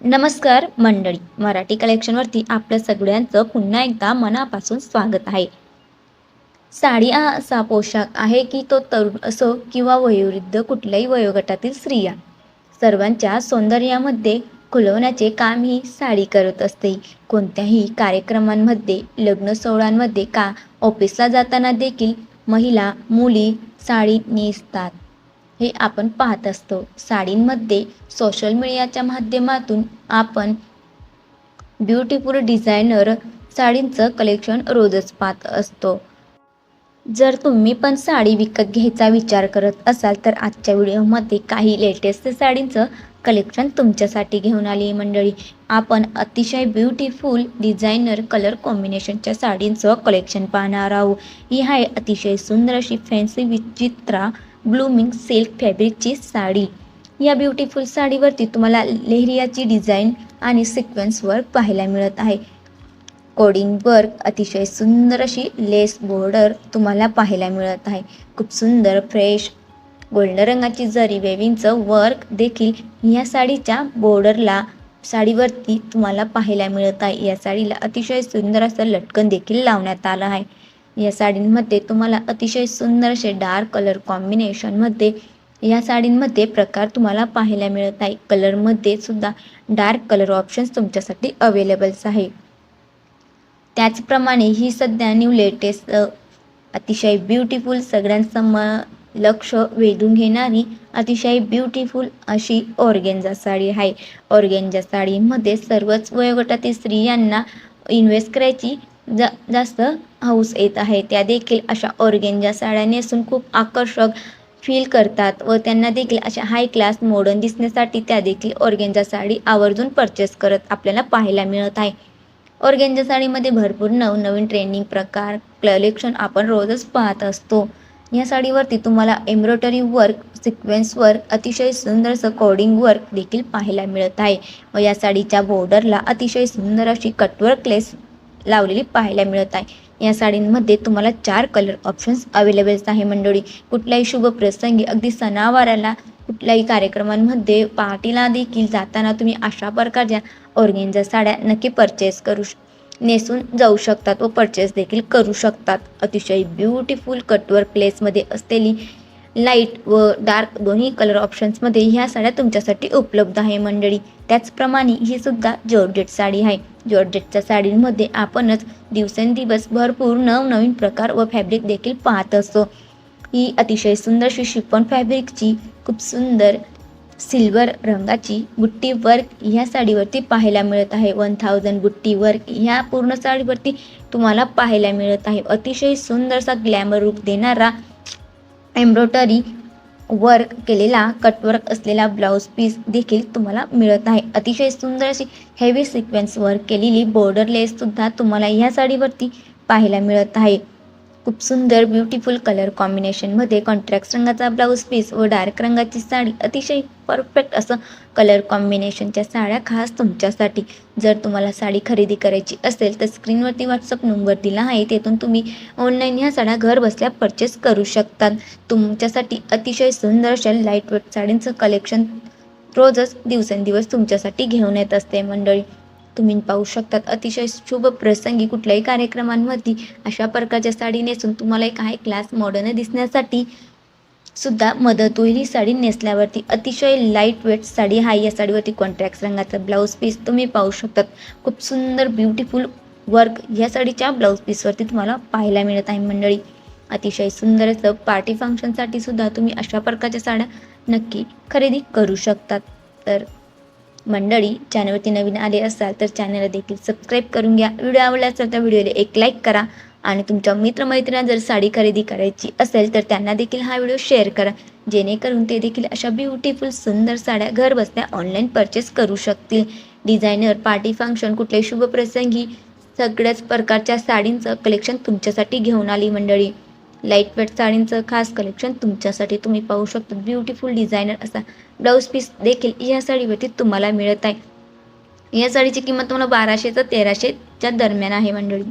नमस्कार मंडळी मराठी कलेक्शनवरती आपलं सगळ्यांचं पुन्हा एकदा मनापासून स्वागत आहे. साडी हा असा पोशाख आहे की तो तरुण असो किंवा वयोवृद्ध कुठल्याही वयोगटातील स्त्रिया सर्वांच्या सौंदर्यामध्ये खुलवण्याचे काम ही साडी करत असते. कोणत्याही कार्यक्रमांमध्ये लग्न सोहळ्यांमध्ये का ऑफिसला जाताना देखील महिला मुली साडी नेसतात. हे आपण पाहत असतो. साडींमध्ये सोशल मीडियाच्या माध्यमातून आपण ब्युटिफुल डिझायनर साडींचं कलेक्शन रोजच पाहत असतो. जर तुम्ही पण साडी विकत घ्यायचा विचार करत असाल तर आजच्या व्हिडिओमध्ये काही लेटेस्ट साडींचं कलेक्शन तुमच्यासाठी घेऊन आली मंडळी. आपण अतिशय ब्युटिफुल डिझायनर कलर कॉम्बिनेशनच्या साडींचं कलेक्शन पाहणार आहोत. ही आहे अतिशय सुंदर अशी फॅन्सी विचित्रा ब्लूमिंग सिल्क फॅब्रिकची साडी. या ब्युटिफुल साडीवरती तुम्हाला लेहरियाची डिझाईन आणि सिक्वेन्स वर्क पाहायला मिळत आहे. कोडिंग वर्क अतिशय सुंदर अशी लेस बॉर्डर तुम्हाला पाहायला मिळत आहे. खूप सुंदर फ्रेश गोल्डन रंगाची जरी वेविंगचं वर्क देखील या साडीच्या बॉर्डरला साडीवरती तुम्हाला पाहायला मिळत आहे. या साडीला अतिशय सुंदर असं लटकन देखील लावण्यात आलं आहे. या साडींमध्ये तुम्हाला अतिशय सुंदर असे डार्क कलर कॉम्बिनेशनमध्ये या साडींमध्ये प्रकार तुम्हाला पाहायला मिळत आहे. कलरमध्ये सुद्धा डार्क कलर ऑप्शन्स तुमच्यासाठी अवेलेबल्स आहे. त्याचप्रमाणे ही सध्या न्यू लेटेस्ट अतिशय ब्युटिफुल सगळ्यांसम लक्ष वेधून घेणारी अतिशय ब्युटिफुल अशी ऑर्गेंजा साडी आहे. ऑर्गेंजा साडीमध्ये सर्वच वयोगटातील स्त्रियांना इन्व्हेस्ट करायची जा जास्त हौस येत आहे. त्या देखील अशा ऑर्गेंजा साड्या नेसून खूप आकर्षक फील करतात व त्यांना देखील अशा हाय क्लास मॉडर्न दिसण्यासाठी त्या देखील ऑर्गेंजा साडी आवर्जून परचेस करत आपल्याला पाहायला मिळत आहे. ऑर्गेंजा साडीमध्ये भरपूर नवनवीन ट्रेंडिंग प्रकार कलेक्शन आपण रोजच पाहत असतो. या साडीवरती तुम्हाला एम्ब्रॉयडरी वर्क सिक्वेन्स वर्क अतिशय सुंदर असं कोडिंग वर्क देखील पाहायला मिळत आहे. व या साडीच्या बॉर्डरला अतिशय सुंदर अशी कटवर्क लेस लावलेली पाहायला मिळत आहे. या साडींमध्ये तुम्हाला चार कलर ऑप्शन्स अवेलेबल्स आहे मंडळी. कुठल्याही शुभ प्रसंगी अगदी सणावाराला कुठल्याही कार्यक्रमांमध्ये पार्टीला देखील जाताना तुम्ही अशा प्रकारच्या ऑर्गेंजा साड्या नक्की परचेस करू श नेसून जाऊ शकतात व परचेस देखील करू शकतात. अतिशय ब्युटिफुल कटवर्क प्लेसमध्ये असलेली लाइट व डार्क दोन्ही कलर ऑप्शन्समध्ये ह्या साड्या तुमच्यासाठी उपलब्ध आहे मंडळी. त्याचप्रमाणे ही सुद्धा जॉर्जेट साडी आहे. जॉर्जेटच्या साडींमध्ये आपणच दिवसेंदिवस भरपूर नवनवीन प्रकार व फॅब्रिक देखील पाहत असतो. ही अतिशय सुंदरशी शिफॉन फॅब्रिकची खूप सुंदर सिल्वर रंगाची बुट्टी वर्क ह्या साडीवरती पाहायला मिळत आहे. वन थाउजंड बुट्टी वर्क ह्या पूर्ण साडीवरती तुम्हाला पाहायला मिळत आहे. अतिशय सुंदरसा ग्लॅमर रूप देणारा एम्ब्रॉयडरी वर्क केलेला कटवर्क असलेला ब्लाऊज पीस देखील तुम्हाला मिळत आहे. अतिशय सुंदर अशी हेवी सिक्वेन्स वर्क केलेली बॉर्डर लेससुद्धा तुम्हाला ह्या साडीवरती पाहायला मिळत आहे. खूप सुंदर ब्युटिफुल कलर कॉम्बिनेशनमध्ये कॉन्ट्रॅक्ट रंगाचा ब्लाऊज पीस व डार्क रंगाची साडी अतिशय परफेक्ट असं कलर कॉम्बिनेशनच्या साड्या खास तुमच्यासाठी. जर तुम्हाला साडी खरेदी करायची असेल तर स्क्रीनवरती व्हॉट्सअप नंबर दिला आहे. तेथून तुम्ही ऑनलाईन ह्या साड्या घर बसल्या परचेस करू शकतात. तुमच्यासाठी अतिशय सुंदर अशा लाइट वेट साडींचं कलेक्शन रोजच दिवसेंदिवस तुमच्यासाठी घेऊन येत असते मंडळी. तुम्ही पाहू शकतात. अतिशय शुभ प्रसंगी कुठल्याही कार्यक्रमांमध्ये अशा प्रकारच्या साडी नेसून तुम्हाला एक हाय क्लास मॉडर्न दिसण्यासाठी सुद्धा मदत होईल. ही साडी नेसल्यावरती अतिशय लाइट वेट साडी आहे या साडीवरती कॉन्ट्रॅक्ट रंगाचा ब्लाऊज पीस तुम्ही पाहू शकतात. खूप सुंदर ब्युटिफुल वर्क या साडीच्या ब्लाऊज पीसवरती तुम्हाला पाहायला मिळत आहे मंडळी. अतिशय सुंदर असं पार्टी फंक्शनसाठी सुद्धा तुम्ही अशा प्रकारच्या साड्या नक्की खरेदी करू शकतात. तर मंडळी चॅनलवरती नवीन आले असाल तर चॅनलला देखील सबस्क्राईब करून घ्या. व्हिडिओ आवडला असेल तर व्हिडिओला एक लाईक करा आणि तुमच्या मित्रमैत्रिणींना जर साडी खरेदी करायची असेल तर त्यांना देखील हा व्हिडिओ शेअर करा. जेणेकरून ते देखील अशा ब्युटिफुल सुंदर साड्या घर बसल्या ऑनलाईन परचेस करू शकतील. डिझायनर पार्टी फंक्शन कुठल्याही शुभप्रसंगी सगळ्याच प्रकारच्या साडींचं कलेक्शन तुमच्यासाठी घेऊन आली मंडळी. लाइट वेट साडींचं खास कलेक्शन तुमच्यासाठी तुम्ही पाहू शकता. ब्युटिफुल डिझायनर असा ब्लाऊज पीस देखील या साडीवरती तुम्हाला मिळत आहे. या साडीची किंमत तुम्हाला बाराशे ते तेराशेच्या दरम्यान आहे मंडळी.